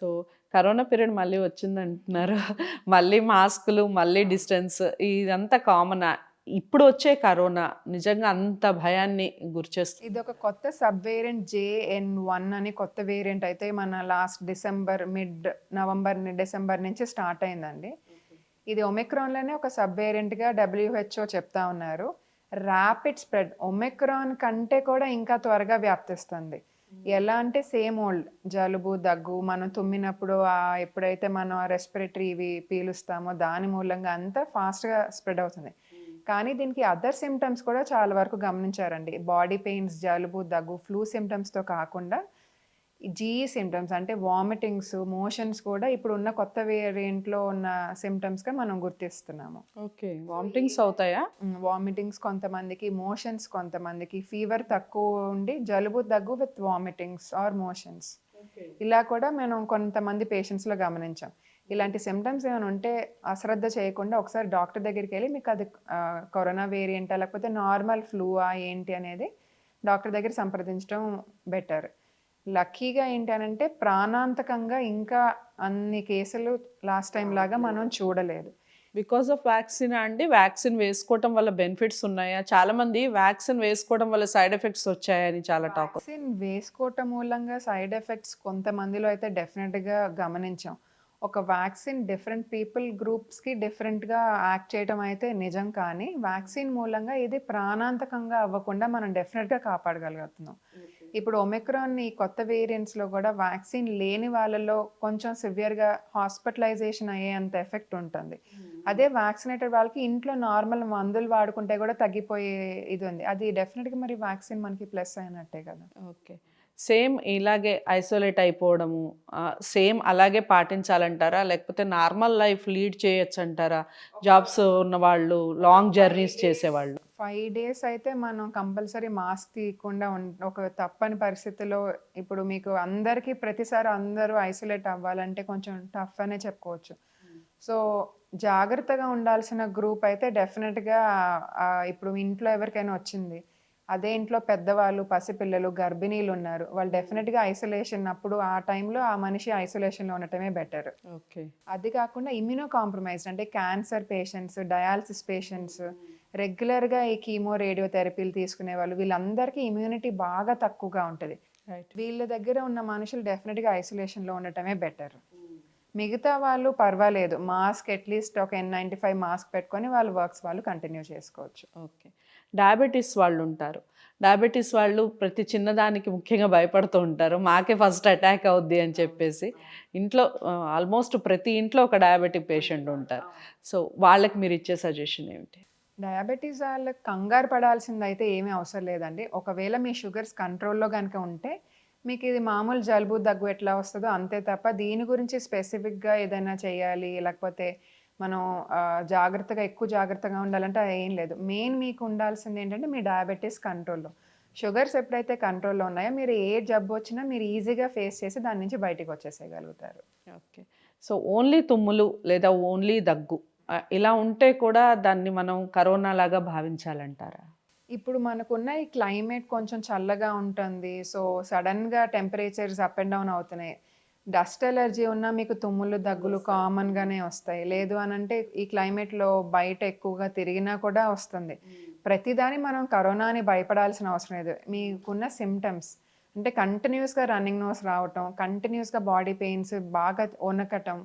So corona period మళ్ళీ వచ్చిందంటున్నారు. మళ్ళీ మాస్కులు మళ్ళీ డిస్టెన్స్ ఇదంతా కామన్. ఇప్పుడు వచ్చే కరోనా నిజంగా అంత భయాన్ని గురిచేస్తుంది ఇది ఒక కొత్త సబ్ వేరియంట్ జేఎన్ వన్ అని కొత్త వేరియంట్ అయితే మన last December mid November December నుంచి స్టార్ట్ అయిందండి. ఇది ఒమిక్రాన్లోనే ఒక సబ్ వేరియంట్గా డబ్ల్యూహెచ్ఓ చెప్తా ఉన్నారు. ర్యాపిడ్ స్ప్రెడ్ ఒమిక్రాన్ కంటే కూడా ఇంకా త్వరగా వ్యాప్తిస్తుంది. ఎలా అంటే సేమ్ ఓల్డ్ జలుబు దగ్గు మనం తుమ్మినప్పుడు ఆ ఎప్పుడైతే మనం రెస్పిరేటరీ ఇవి పీలుస్తామో దాని మూలంగా అంతా ఫాస్ట్గా స్ప్రెడ్ అవుతుంది. కానీ దీనికి అదర్ సిమ్టమ్స్ కూడా చాలా వరకు గమనించారండి. బాడీ పెయిన్స్ జలుబు దగ్గు ఫ్లూ సిమ్టమ్స్తో కాకుండా జీఈ సిమ్టమ్స్ అంటే వామిటింగ్స్ మోషన్స్ కూడా ఇప్పుడు ఉన్న కొత్త వేరియంట్లో ఉన్న సిమ్టమ్స్గా మనం గుర్తిస్తున్నాము. ఓకే. వామిటింగ్స్ అవుతాయా? వామిటింగ్స్ కొంతమందికి మోషన్స్ కొంతమందికి ఫీవర్ తక్కువ ఉండి జలుబు దగ్గు విత్ వామిటింగ్స్ ఆర్ మోషన్స్ ఇలా కూడా మనం కొంతమంది పేషెంట్స్లో గమనించాం. ఇలాంటి సిమ్టమ్స్ ఏమైనా ఉంటే అశ్రద్ధ చేయకుండా ఒకసారి డాక్టర్ దగ్గరికి వెళ్ళి మీకు అది కరోనా వేరియంటా లేకపోతే నార్మల్ ఫ్లూవా ఏంటి అనేది డాక్టర్ దగ్గర సంప్రదించడం బెటర్ లక్కీగా ఏంటనంటే ప్రాణాంతకంగా ఇంకా అన్ని కేసులు లాస్ట్ టైం లాగా మనం చూడలేదు. బికాస్ ఆఫ్ వ్యాక్సిన్ అండి వ్యాక్సిన్ వేసుకోవటం వల్ల బెనిఫిట్స్ ఉన్నాయా? చాలా మంది వ్యాక్సిన్ వేసుకోవడం వల్ల సైడ్ ఎఫెక్ట్స్ వచ్చాయని చాలా టాక్. వ్యాక్సిన్ వేసుకోవటం మూలంగా సైడ్ ఎఫెక్ట్స్ కొంతమందిలో అయితే డెఫినెట్గా గమనించాం. ఒక వ్యాక్సిన్ డిఫరెంట్ పీపుల్ గ్రూప్స్కి డిఫరెంట్గా యాక్ట్ చేయడం అయితే నిజం కానీ వ్యాక్సిన్ మూలంగా ఇది ప్రాణాంతకంగా అవ్వకుండా మనం డెఫినెట్గా కాపాడగలుగుతున్నాం. ఇప్పుడు ఒమిక్రాన్ ఈ కొత్త వేరియంట్స్లో కూడా వ్యాక్సిన్ లేని వాళ్ళలో కొంచెం సివియర్గా హాస్పిటలైజేషన్ అయ్యేంత ఎఫెక్ట్ ఉంటుంది. అదే వ్యాక్సినేటెడ్ వాళ్ళకి ఇంట్లో నార్మల్ మందులు వాడుకుంటే కూడా తగ్గిపోయే ఇది ఉంది. అది డెఫినెట్గా మరి వ్యాక్సిన్ మనకి ప్లస్ అయినట్టే కదా. ఓకే. సేమ్ ఇలాగే ఐసోలేట్ అయిపోవడము సేమ్ అలాగే పాటించాలంటారా? లేకపోతే నార్మల్ లైఫ్ లీడ్ చేయొచ్చు అంటారా జాబ్స్ ఉన్న వాళ్ళు లాంగ్ జర్నీస్ చేసేవాళ్ళు. ఫైవ్ డేస్ అయితే మనం కంపల్సరీ మాస్క్ తీయకుండా ఉం ఒక తప్పని పరిస్థితిలో ఇప్పుడు మీకు అందరికీ ప్రతిసారి అందరూ ఐసోలేట్ అవ్వాలంటే కొంచెం టఫ్ అనే చెప్పుకోవచ్చు. సో జాగ్రత్తగా ఉండాల్సిన గ్రూప్ అయితే డెఫినెట్గా ఇప్పుడు ఇంట్లో ఎవరికైనా వచ్చింది. అదే ఇంట్లో పెద్దవాళ్ళు పసిపిల్లలు గర్భిణీలు ఉన్నారు. వాళ్ళు డెఫినెట్గా ఐసోలేషన్ అప్పుడు ఆ టైంలో ఆ మనిషి ఐసోలేషన్లో ఉండటమే బెటర్ ఓకే అది కాకుండా ఇమ్యూనో కాంప్రమైజ్డ్ అంటే క్యాన్సర్ పేషెంట్స్ డయాలసిస్ పేషెంట్స్ రెగ్యులర్గా ఈ కీమో రేడియోథెరపీలు తీసుకునే వాళ్ళు వీళ్ళందరికీ ఇమ్యూనిటీ బాగా తక్కువగా ఉంటుంది. వీళ్ళ దగ్గర ఉన్న మనుషులు డెఫినెట్గా ఐసోలేషన్లో ఉండటమే బెటర్. మిగతా వాళ్ళు పర్వాలేదు. మాస్క్ అట్లీస్ట్ ఒక ఎన్ నైంటీ ఫైవ్ మాస్క్ పెట్టుకొని వాళ్ళు వర్క్స్ వాళ్ళు కంటిన్యూ చేసుకోవచ్చు. ఓకే. డయాబెటీస్ వాళ్ళు ఉంటారు. డయాబెటీస్ వాళ్ళు ప్రతి చిన్నదానికి ముఖ్యంగా భయపడుతూ ఉంటారు. మాకే ఫస్ట్ అటాక్ అవుద్ది అని చెప్పేసి. ఇంట్లో ఆల్మోస్ట్ ప్రతి ఇంట్లో ఒక డయాబెటిక్ పేషెంట్ ఉంటారు. సో వాళ్ళకి మీరు ఇచ్చే సజెషన్ ఏమిటి? డయాబెటీస్ వాళ్ళకి కంగారు పడాల్సింది అయితే ఏమీ అవసరం లేదండి. ఒకవేళ మీ షుగర్స్ కంట్రోల్లో కనుక ఉంటే మీకు ఇది మామూలు జలుబు దగ్గు ఎట్లా వస్తుందో అంతే తప్ప దీని గురించి స్పెసిఫిక్గా ఏదైనా చేయాలి లేకపోతే మనం జాగ్రత్తగా ఎక్కువ జాగ్రత్తగా ఉండాలంటే అది ఏం లేదు. మెయిన్ మీకు ఉండాల్సింది ఏంటంటే మీ డయాబెటీస్ కంట్రోల్లో. షుగర్స్ ఎప్పుడైతే కంట్రోల్లో ఉన్నాయో మీరు ఏ జబ్బు వచ్చినా మీరు ఈజీగా ఫేస్ చేసి దాని నుంచి బయటికి వచ్చేసేయగలుగుతారు. ఓకే. సో ఓన్లీ తుమ్ములు లేదా ఓన్లీ దగ్గు? ఇలా ఉంటే కూడా దాన్ని మనం కరోనా లాగా భావించాలంటారా? ఇప్పుడు మనకున్న ఈ క్లైమేట్ కొంచెం చల్లగా ఉంటుంది. సో సడన్గా టెంపరేచర్స్ అప్ అండ్ డౌన్ అవుతున్నాయి. డస్ట్ ఎలర్జీ ఉన్నా మీకు తుమ్ములు దగ్గులు కామన్గానే వస్తాయి. లేదు అని అంటే ఈ క్లైమేట్లో బయట ఎక్కువగా తిరిగినా కూడా వస్తుంది. ప్రతిదాని మనం కరోనా అని భయపడాల్సిన అవసరం లేదు. మీకున్న సిమ్టమ్స్ అంటే కంటిన్యూస్గా రన్నింగ్ నోస్ రావటం కంటిన్యూస్గా బాడీ పెయిన్స్ బాగా వణకటం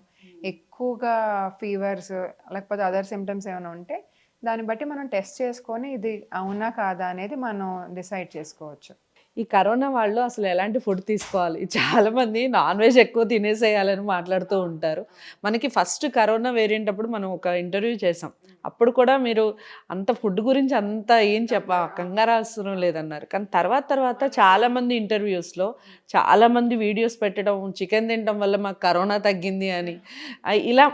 ఎక్కువగా ఫీవర్స్ లేకపోతే అదర్ సిమ్టమ్స్ ఏమైనా ఉంటే దాన్ని బట్టి మనం టెస్ట్ చేసుకొని ఇది అవునా కాదా అనేది మనం డిసైడ్ చేసుకోవచ్చు. ఈ కరోనా వాళ్ళు అసలు ఎలాంటి ఫుడ్ తీసుకోవాలి? చాలామంది నాన్ వెజ్ ఎక్కువ తినేసేయాలని మాట్లాడుతూ ఉంటారు. మనకి ఫస్ట్ కరోనా వేరియంట్ అప్పుడు మనం ఒక ఇంటర్వ్యూ చేసాం. అప్పుడు కూడా మీరు అంత ఫుడ్ గురించి అంత ఏం చెప్ప కంగారాల్సిన లేదన్నారు. కానీ తర్వాత తర్వాత చాలామంది ఇంటర్వ్యూస్లో చాలామంది వీడియోస్ పెట్టడం చికెన్ తినడం వల్ల మాకు కరోనా తగ్గింది అని. ఇలా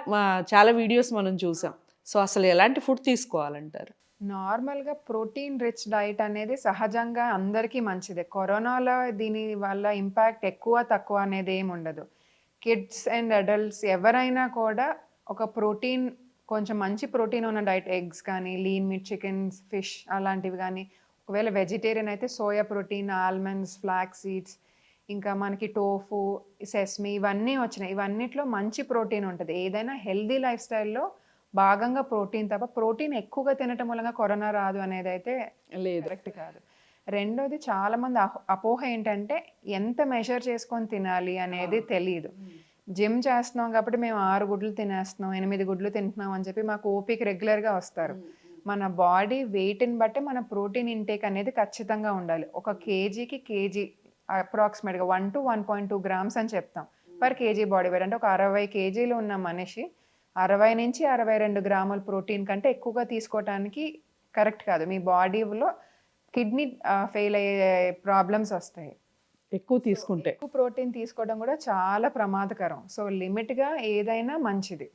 చాలా వీడియోస్ మనం చూసాం. సో అసలు ఎలాంటి ఫుడ్ తీసుకోవాలంటారు? నార్మల్గా ప్రోటీన్ రిచ్ డైట్ అనేది సహజంగా అందరికీ మంచిదే. కరోనాలో దీని వల్ల ఇంపాక్ట్ ఎక్కువ తక్కువ అనేది ఏమి ఉండదు. కిడ్స్ అండ్ అడల్ట్స్ ఎవరైనా కూడా ఒక ప్రోటీన్ కొంచెం మంచి ప్రోటీన్ ఉన్న డైట్ ఎగ్స్ కానీ లీన్ మీట్ చికెన్స్ ఫిష్ అలాంటివి కానీ ఒకవేళ వెజిటేరియన్ అయితే soya protein almonds flax seeds ఇంకా మనకి టోఫు సెస్మి ఇవన్నీ వచ్చినాయి. ఇవన్నిట్లో మంచి ప్రోటీన్ ఉంటుంది. ఏదైనా హెల్దీ లైఫ్ స్టైల్లో భాగంగా ప్రోటీన్ తప్ప ప్రోటీన్ ఎక్కువగా తినటం వలన కరోనా రాదు అనేది అయితే లేదు. కరెక్ట్ కాదు. రెండోది చాలా మంది అహ- అపోహ ఏంటంటే ఎంత మెజర్ చేసుకొని తినాలి అనేది తెలియదు జిమ్ చేస్తున్నాం కాబట్టి మేము ఆరు గుడ్లు తినేస్తున్నాం ఎనిమిది గుడ్లు తింటున్నాం అని చెప్పి మాకు ఓపిక రెగ్యులర్గా వస్తారు. మన బాడీ వెయిట్ని బట్టి మన ప్రోటీన్ ఇంటేక్ అనేది ఖచ్చితంగా ఉండాలి. ఒక కేజీకి కేజీ అప్రాక్సిమేట్గా one to one point two grams అని చెప్తాం. Per KG body weight. అంటే ఒక అరవై కేజీలు ఉన్న మనిషి అరవై నుంచి అరవై రెండు గ్రాముల ప్రోటీన్ కంటే ఎక్కువగా తీసుకోవటానికి కరెక్ట్ కాదు. మీ బాడీలో కిడ్నీ ఫెయిల్ అయ్యే ప్రాబ్లమ్స్ వస్తాయి. ఎక్కువ తీసుకుంటే. ఎక్కువ ప్రోటీన్ తీసుకోవడం కూడా చాలా ప్రమాదకరం. సో లిమిట్గా ఏదైనా మంచిది.